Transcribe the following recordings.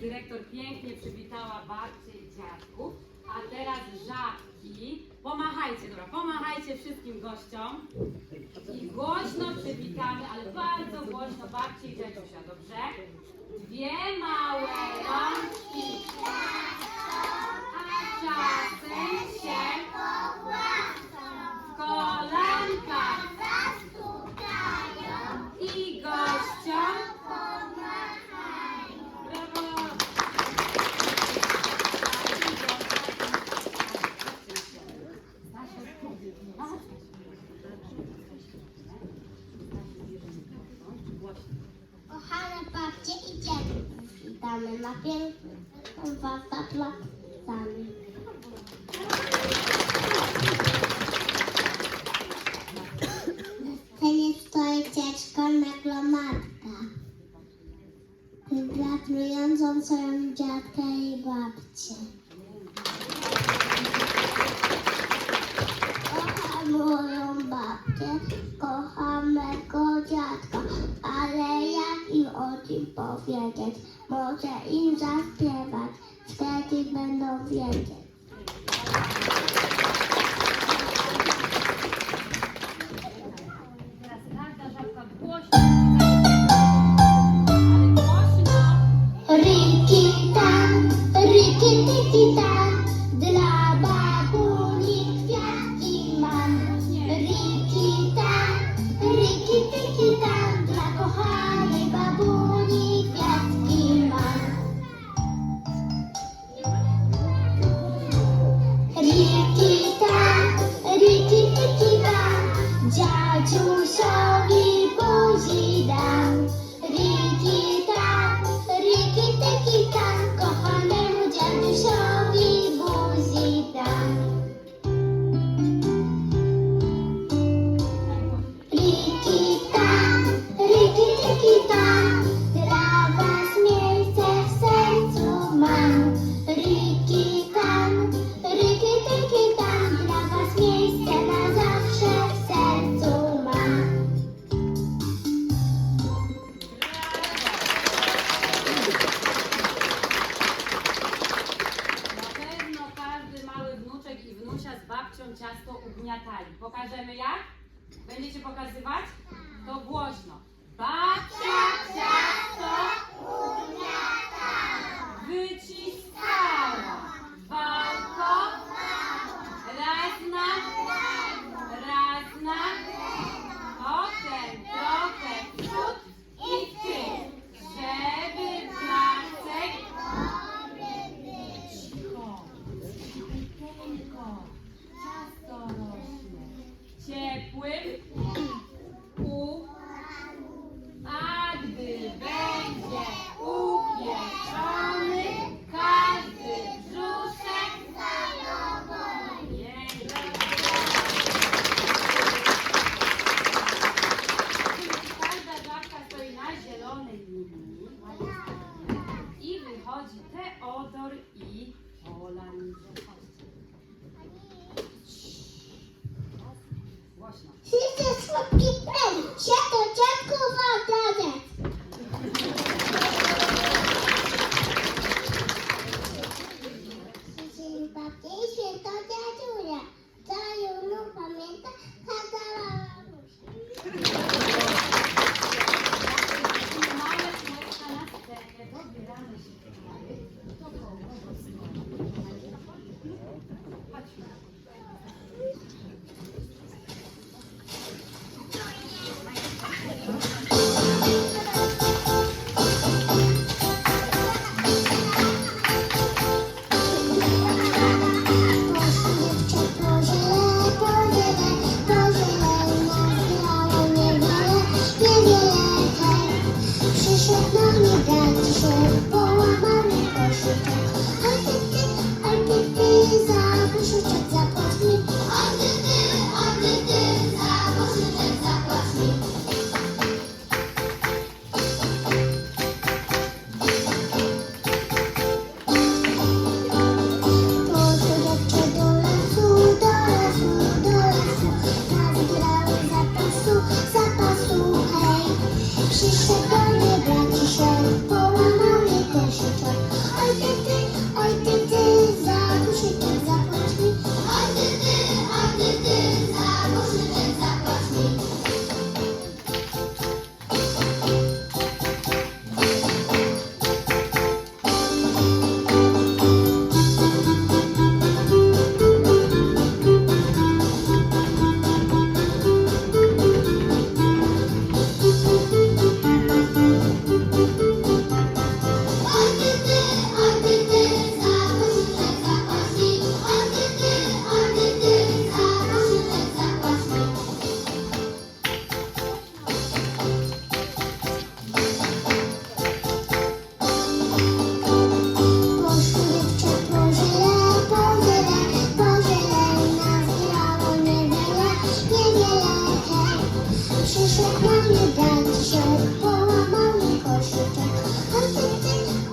dyrektor pięknie przywitała babcię i dziadków, a teraz żabki. Pomachajcie, dobra, pomachajcie wszystkim gościom. I głośno przywitamy, ale bardzo głośno babcię i dziadusia, dobrze? Dwie małe rączki, a czasem się na piękną was za placami. Na scenie stoi dziecko meglomatka, gratulującą swoją dziadkę i babcię. Kocham moją babcię, kocham mego dziadka o nim powiedzieć, może im zaśpiewać, wtedy będą wiedzieć.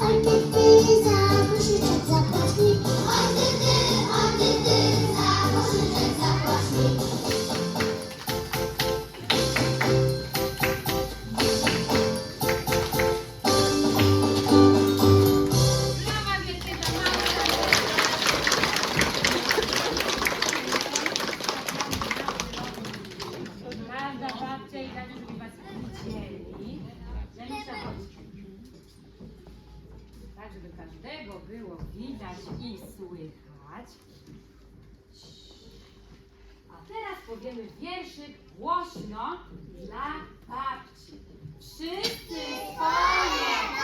I powiemy wierszyk głośno dla babci. Wszyscy swoje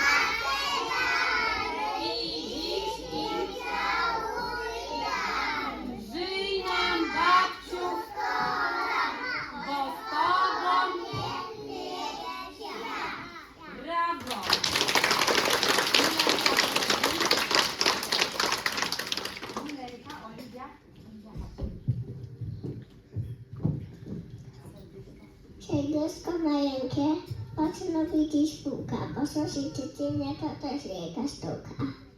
robić sztuka, bo sosy czy to też jakaś sztuka.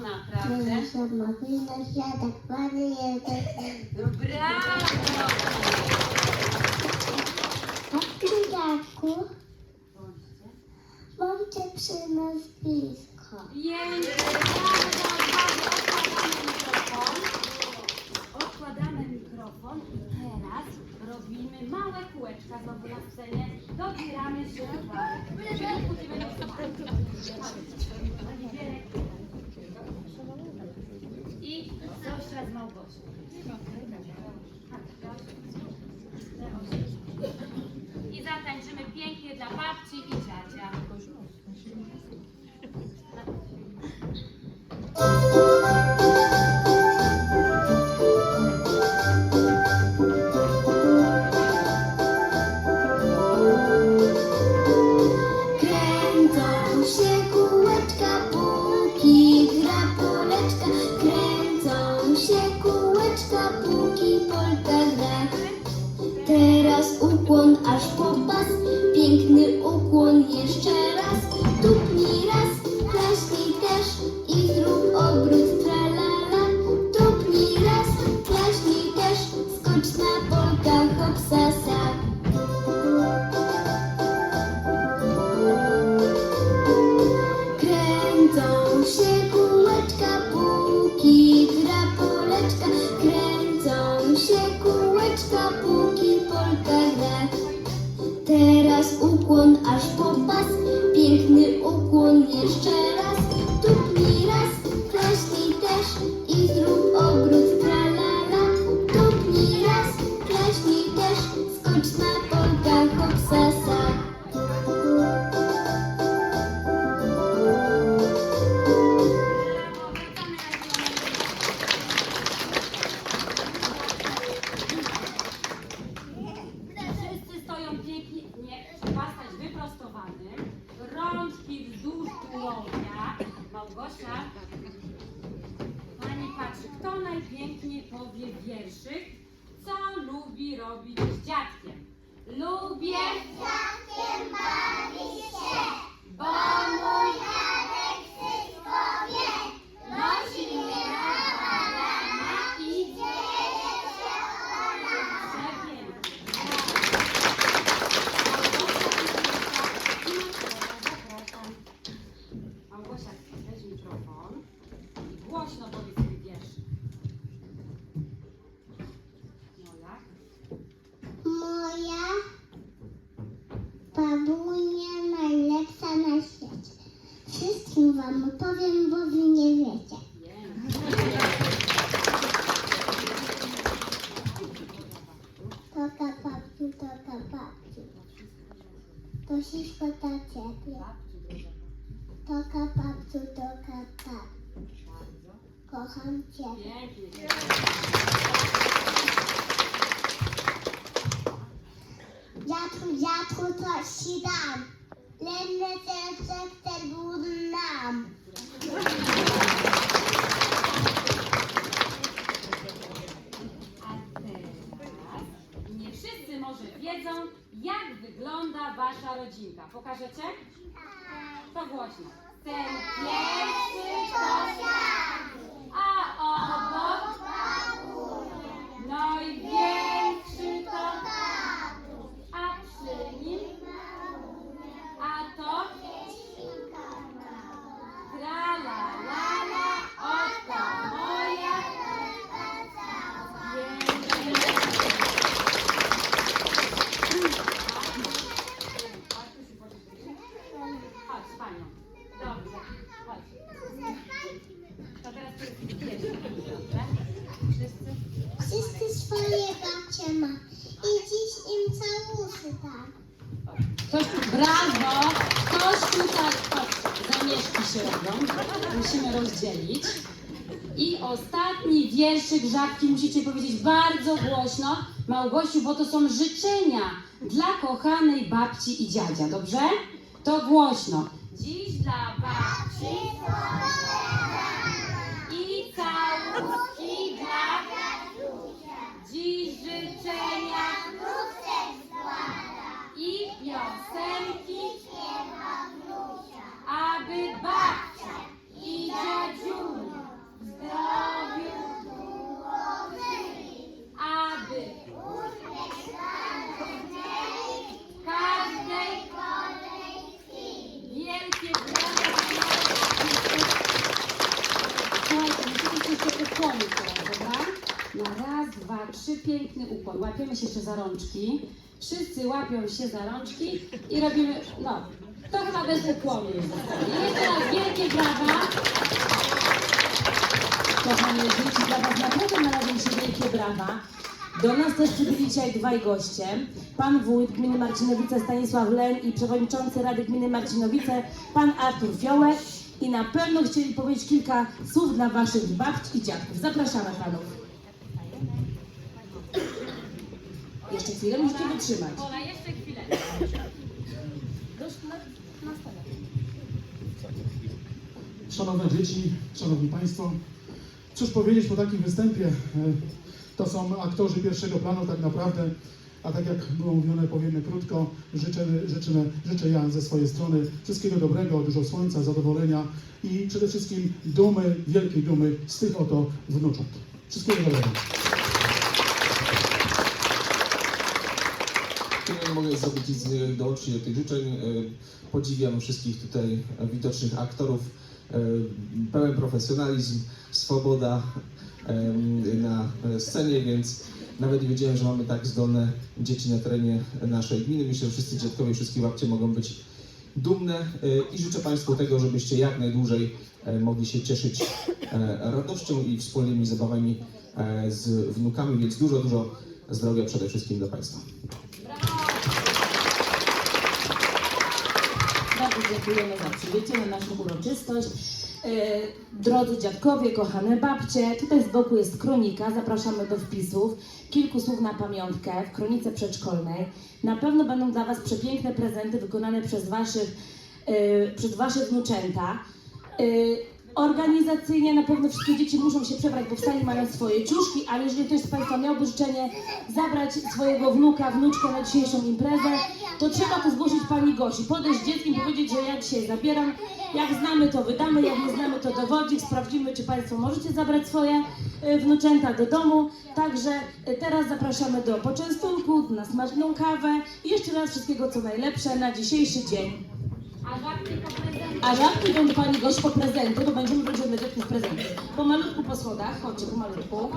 naprawdę. Siedma, pilna, siadak, pany jeden. No brawo! A ty, Bądźcie przy nas blisko. Jej! Odkładamy mikrofon i teraz robimy małe kółeczka znowu na scenie. Dobieramy się do walki. Będziemy Zosia z Małgosią. I zatańczymy pięknie dla babci i dziadzia. wszyscy może wiedzą, jak wygląda wasza rodzinka. Pokażecie? To głośno. Ten pierwszy to ja. A obok? No i większy to A przy nim? A to? Tra la la. Dobrze, chodź. To teraz Wszyscy? Wszyscy swoje babcie ma. I dziś im całusy tak. Ktoś tu, brawo! Ktoś tutaj, zamieszki się robią. Musimy rozdzielić. I ostatni wierszyk Żabki musicie powiedzieć bardzo głośno, Małgosiu, bo to są życzenia dla kochanej babci i dziadzia, dobrze? To głośno. Dziś dla babci. łapią się za rączki i robimy, no, to chyba bez wypłomień. Jeszcze raz wielkie brawa. Kochane dzieci, dla Was naprawdę należą się wielkie brawa. Do nas też przybyli dzisiaj dwaj goście. Pan wójt gminy Marcinowice Stanisław Len i przewodniczący Rady Gminy Marcinowice pan Artur Fiołek. I na pewno chcieli powiedzieć kilka słów dla waszych babć i dziadków. Zapraszamy panów. Jeszcze chwilę musicie wytrzymać. Ola, jeszcze chwilę. Szanowne dzieci, Szanowni Państwo, cóż powiedzieć po takim występie? E, To są aktorzy pierwszego planu tak naprawdę, a tak jak było mówione, powiemy krótko, życzę, życzę, życzę ja ze swojej strony wszystkiego dobrego, dużo słońca, zadowolenia i przede wszystkim dumy, wielkiej dumy z tych oto wnucząt. Wszystkiego dobrego. Mogę zrobić nic e, dołącznie do tych życzeń. E, Podziwiam wszystkich tutaj e, widocznych aktorów. E, Pełen profesjonalizm, swoboda em, na e, scenie, więc nawet nie wiedziałem, że mamy tak zdolne dzieci na terenie naszej gminy. Myślę, że wszyscy dziadkowie, wszystkie babcie mogą być dumne e, i życzę Państwu tego, żebyście jak najdłużej e, mogli się cieszyć e, radością i wspólnymi zabawami e, z wnukami, więc dużo, dużo zdrowia przede wszystkim dla Państwa. Dziękujemy za przybycie na naszą uroczystość. E, Drodzy dziadkowie, kochane babcie, tutaj z boku jest kronika, zapraszamy do wpisów. Kilku słów na pamiątkę w kronice przedszkolnej. Na pewno będą dla Was przepiękne prezenty wykonane przez Waszych, e, przez wasze wnuczęta. Organizacyjnie na pewno wszystkie dzieci muszą się przebrać, bo w sali mają swoje ciuszki, ale jeżeli ktoś z Państwa miałby życzenie zabrać swojego wnuka, wnuczkę na dzisiejszą imprezę, to trzeba to zgłosić Pani Gosi. Podejść dzieckiem, powiedzieć, że ja dzisiaj zabieram. Jak znamy, to wydamy, jak nie znamy, to dowodzik. Sprawdzimy, czy Państwo możecie zabrać swoje e, wnuczęta do domu. Także e, teraz zapraszamy do poczęstunku, na smaczną kawę i jeszcze raz wszystkiego co najlepsze na dzisiejszy dzień. A żarty idą Pani Gosi po prezenty, bo będziemy wrócić do dziewczyn w prezenty. Pomalutku po schodach, chodźcie pomalutku.